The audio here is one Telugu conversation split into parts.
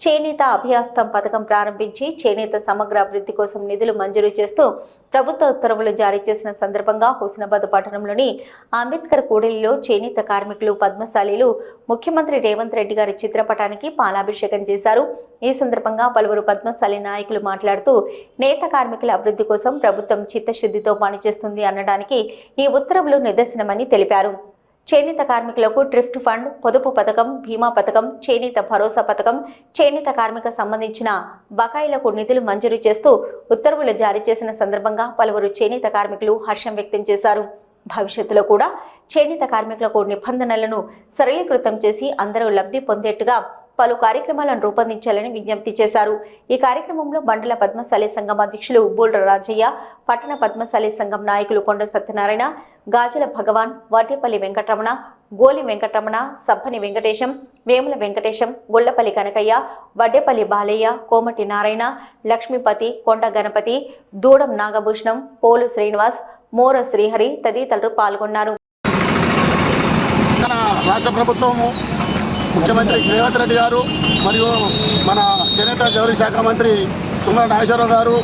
చేనేత అభ్యాస్తం పథకం ప్రారంభించి చేనేత సమగ్ర అభివృద్ధి కోసం నిధులు మంజూరు చేస్తూ ప్రభుత్వ ఉత్తర్వులు జారీ చేసిన సందర్భంగా హుస్నాబాద్ పట్టణంలోని అంబేద్కర్ కూడలిలో చేనేత కార్మికులు పద్మశాలీలు ముఖ్యమంత్రి రేవంత్ రెడ్డి గారి చిత్రపటానికి పాలాభిషేకం చేశారు. ఈ సందర్భంగా పలువురు పద్మశాలి నాయకులు మాట్లాడుతూ నేత కార్మికుల అభివృద్ధి కోసం ప్రభుత్వం చిత్తశుద్ధితో పనిచేస్తుంది అనడానికి ఈ ఉత్తర్వులు నిదర్శనమని తెలిపారు. చేనేత కార్మికులకు డ్రిఫ్ట్ ఫండ్ పొదుపు పథకం బీమా పథకం చేనేత భరోసా పథకం చేనేత కార్మిక సంబంధించిన బకాయిలకు నిధులు మంజూరు చేస్తూ ఉత్తర్వులు జారీ చేసిన సందర్భంగా పలువురు చేనేత కార్మికులు హర్షం వ్యక్తం చేశారు. భవిష్యత్తులో కూడా చేనేత కార్మికులకు నిబంధనలను సరళీకృతం చేసి అందరూ లబ్ధి పొందేట్టుగా పలు కార్యక్రమాలను రూపొందించాలని విజ్ఞప్తి చేశారు. ఈ కార్యక్రమంలో మండల పద్మశాలి సంఘం అధ్యక్షులు బోల్డ్ర రాజయ్య పట్టణ పద్మశాలి సంఘం నాయకులు కొండ సత్యనారాయణ గాజల భగవాన్ వాటేపల్లి వెంకటరమణ గోలి వెంకటరమణ సబ్బని వెంకటేశం వేముల వెంకటేశం గొల్లపల్లి కనకయ్య వడ్డేపల్లి బాలయ్య కోమటి నారాయణ లక్ష్మీపతి కొండ గణపతి దూడం నాగభూషణం పోలు శ్రీనివాస్ మోర శ్రీహరి తదితరులు పాల్గొన్నారు. రాష్ట్ర ప్రభుత్వము ముఖ్యమంత్రి రేవంత్ రెడ్డి గారు మరియు మన చేనేత జౌరి శాఖ మంత్రి తుమ్మల నాగేశ్వరరావు గారు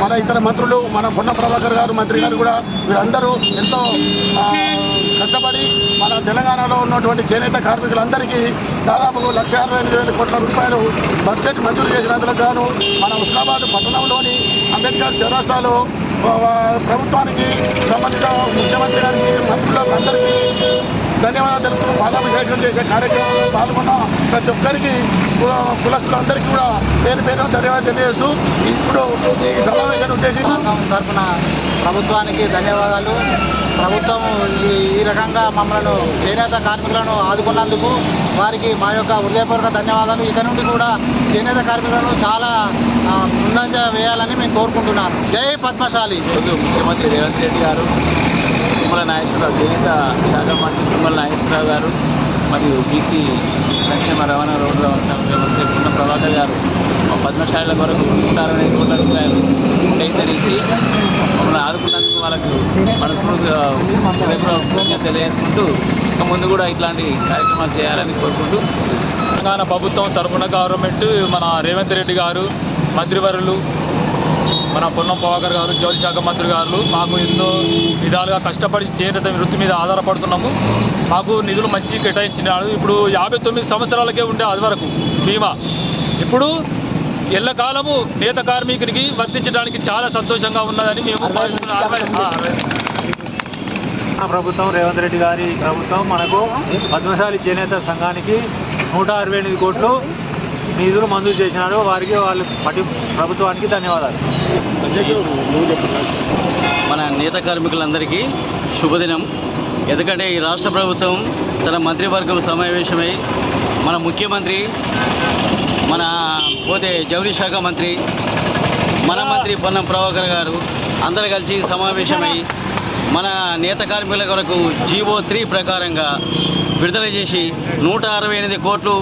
మన ఇతర మంత్రులు మన పొన్న ప్రభాకర్ గారు మంత్రి గారు కూడా వీరందరూ ఎంతో కష్టపడి మన తెలంగాణలో ఉన్నటువంటి చేనేత కార్మికులందరికీ దాదాపు లక్ష అరవై ఎనిమిది వేల కోట్ల రూపాయలు బడ్జెట్ మంజూరు చేసినందుకు గాను మన హుస్నాబాద్ పట్టణంలోని అంబేద్కర్ చౌరాస్తాలో ప్రభుత్వానికి సంబంధిత ముఖ్యమంత్రి గారికి మంత్రులకు అందరికీ ధన్యవాదాలు తెలుపుతూ పాదాభిషేకం చేసే కార్యక్రమంలో పాల్గొన్న ప్రతి ఒక్కరికి కుల- కులస్తులందరికీ కూడా పేరు పేరు ధన్యవాదాలు తెలియజేస్తూ ఇప్పుడు ఈ సమావేశాన్ని ఉద్దేశించి తరఫున ప్రభుత్వానికి ధన్యవాదాలు. ప్రభుత్వం ఈ ఈ రకంగా మమ్మల్ని చేనేత కార్మికులను ఆదుకున్నందుకు వారికి మా యొక్క హృదయపూర్వక ధన్యవాదాలు. ఇక నుండి కూడా చేనేత కార్మికులను చాలా ముందంజ వేయాలని మేము కోరుకుంటున్నాను. జై పద్మశాలి. ఈరోజు ముఖ్యమంత్రి రేవంత్ రెడ్డి గారు తుమ్మల నాగేశ్వరరావు చేనేత శాఖ మంత్రి తుమ్మల నాగేశ్వరరావు గారు మరియు బీసీ సంక్షేమ రవాణా రోడ్డు రవాణా మంత్రి పున్న ప్రభాకర్ గారు మా పద్మశాల కొరకు నూట అరవై ఐదు కోట్ల రూపాయలు సేకరించి మమ్మల్ని ఆదుకున్నందుకు వాళ్ళకు మనస్ఫూర్తిగా తెలియజేసుకుంటూ ఇక ముందు కూడా ఇట్లాంటి కార్యక్రమాలు చేయాలని కోరుకుంటూ తెలంగాణ ప్రభుత్వం తరఫున గవర్నమెంట్ మన రేవంత్ రెడ్డి గారు మంత్రివర్యులు మన పొన్నం ప్రభాకర్ గారు జ్యోతి శాఖ మంత్రి గారు మాకు ఎన్నో విధాలుగా కష్టపడి చేనేత వృత్తి మీద ఆధారపడుతున్నాము. మాకు నిధులు మంచి కేటాయించినాడు ఇప్పుడు యాభై తొమ్మిది సంవత్సరాలకే ఉండే అది వరకు బీమా. ఇప్పుడు ఎల్లకాలము నేత కార్మికునికి వర్తించడానికి చాలా సంతోషంగా ఉన్నదని మేము ప్రభుత్వం రేవంత్ రెడ్డి గారి ప్రభుత్వం మనకు పద్మశాలి చేనేత సంఘానికి నూట అరవై ఎనిమిది కోట్లు నిధులు మంజూరు చేసినారు వారికి వాళ్ళ పటి ప్రభుత్వానికి ధన్యవాదాలు. మన నేత కార్మికులందరికీ శుభదినం. ఎందుకంటే ఈ రాష్ట్ర ప్రభుత్వం తన మంత్రివర్గం సమావేశమై మన ముఖ్యమంత్రి మన పోతే జౌళి శాఖ మంత్రి మన మంత్రి పొన్నం ప్రభాకర్ గారు అందరు కలిసి సమావేశమై మన నేత కార్మికుల కొరకు జీవో త్రీ ప్రకారంగా విడుదల చేసి నూట అరవై ఎనిమిది కోట్లు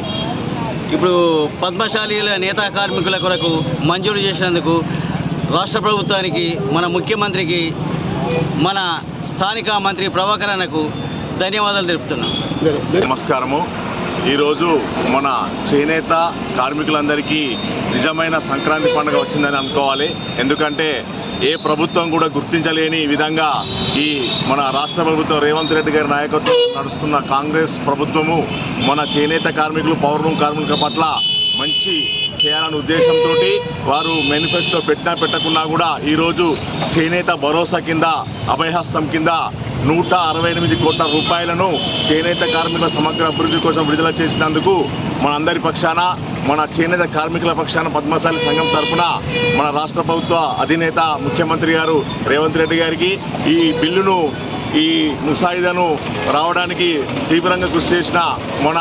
ఇప్పుడు పద్మశాలీల నేతా కార్మికుల కొరకు మంజూరు చేసినందుకు రాష్ట్ర ప్రభుత్వానికి మన ముఖ్యమంత్రికి మన స్థానిక మంత్రి ప్రభాకరణకు ధన్యవాదాలు తెలుపుతున్నాం. నమస్కారము. ఈరోజు మన చేనేత కార్మికులందరికీ నిజమైన సంక్రాంతి పండుగ వచ్చిందని అనుకోవాలి. ఎందుకంటే ఏ ప్రభుత్వం కూడా గుర్తించలేని విధంగా ఈ మన రాష్ట్ర ప్రభుత్వం రేవంత్ రెడ్డి గారి నాయకత్వం నడుస్తున్న కాంగ్రెస్ ప్రభుత్వము మన చేనేత కార్మికులు పౌర్ణం కార్మికుల పట్ల మంచి చేయాలనే ఉద్దేశంతో వారు మేనిఫెస్టో పెట్టినా పెట్టకున్నా కూడా ఈరోజు చేనేత భరోసా కింద అభయహస్తం కింద నూట అరవై ఎనిమిది కోట్ల రూపాయలను చేనేత కార్మికుల సమగ్ర అభివృద్ధి కోసం విడుదల చేసినందుకు మనందరి పక్షాన మన చేనేత కార్మికుల పక్షాన పద్మశాలి సంఘం తరఫున మన రాష్ట్ర ప్రభుత్వ అధినేత ముఖ్యమంత్రి గారు రేవంత్ రెడ్డి గారికి ఈ బిల్లును ఈ ముసాయిదాను రావడానికి తీవ్రంగా కృషి చేసిన మన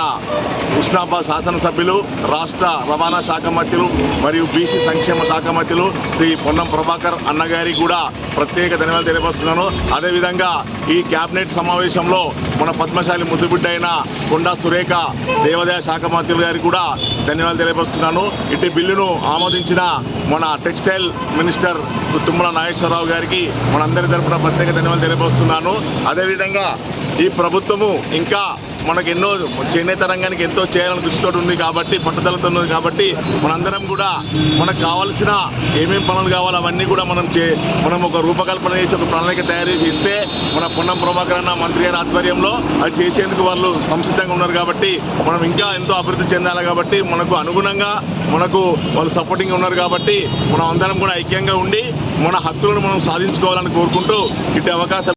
ఉస్నాబాద్ శాసనసభ్యులు రాష్ట్ర రవాణా శాఖ మంత్రులు మరియు బీసీ సంక్షేమ శాఖ మంత్రులు శ్రీ పొన్నం ప్రభాకర్ అన్నగారికి కూడా ప్రత్యేక ధన్యవాదాలు తెలియపరుస్తున్నాను. అదేవిధంగా ఈ కేబినెట్ సమావేశంలో మన పద్మశాలి ముద్దుబిడ్డ అయిన కొండా సురేఖ దేవాదాయ శాఖ మంత్రులు గారికి కూడా ధన్యవాదాలు తెలియపరుస్తున్నాను. ఇటు బిల్లును ఆమోదించిన మన టెక్స్టైల్ మినిస్టర్ తుమ్మల నాగేశ్వరరావు గారికి మనందరి తరపున ప్రత్యేక ధన్యవాదాలు తెలియపరుస్తున్నాను. అదేవిధంగా ఈ ప్రభుత్వము ఇంకా మనకు ఎన్నో చేనేత రంగానికి ఎంతో చేయాలని కృషితో ఉంది కాబట్టి పట్టుదలతో ఉంది కాబట్టి మనందరం కూడా మనకు కావాల్సిన ఏమేం పనులు కావాలో అవన్నీ కూడా మనం చే మనం ఒక రూపకల్పన చేసి ఒక ప్రణాళిక తయారు చేసి ఇస్తే మన పొన్నం ప్రభాకర్ అన్న మంత్రి గారి ఆధ్వర్యంలో అది చేసేందుకు వాళ్ళు సంసిద్ధంగా ఉన్నారు కాబట్టి మనం ఇంకా ఎంతో అభివృద్ధి చెందాలి కాబట్టి మనకు అనుగుణంగా మనకు వాళ్ళు సపోర్టింగ్ ఉన్నారు కాబట్టి మనం అందరం కూడా ఐక్యంగా ఉండి మన హక్కులను మనం సాధించుకోవాలని కోరుకుంటూ ఇటు అవకాశం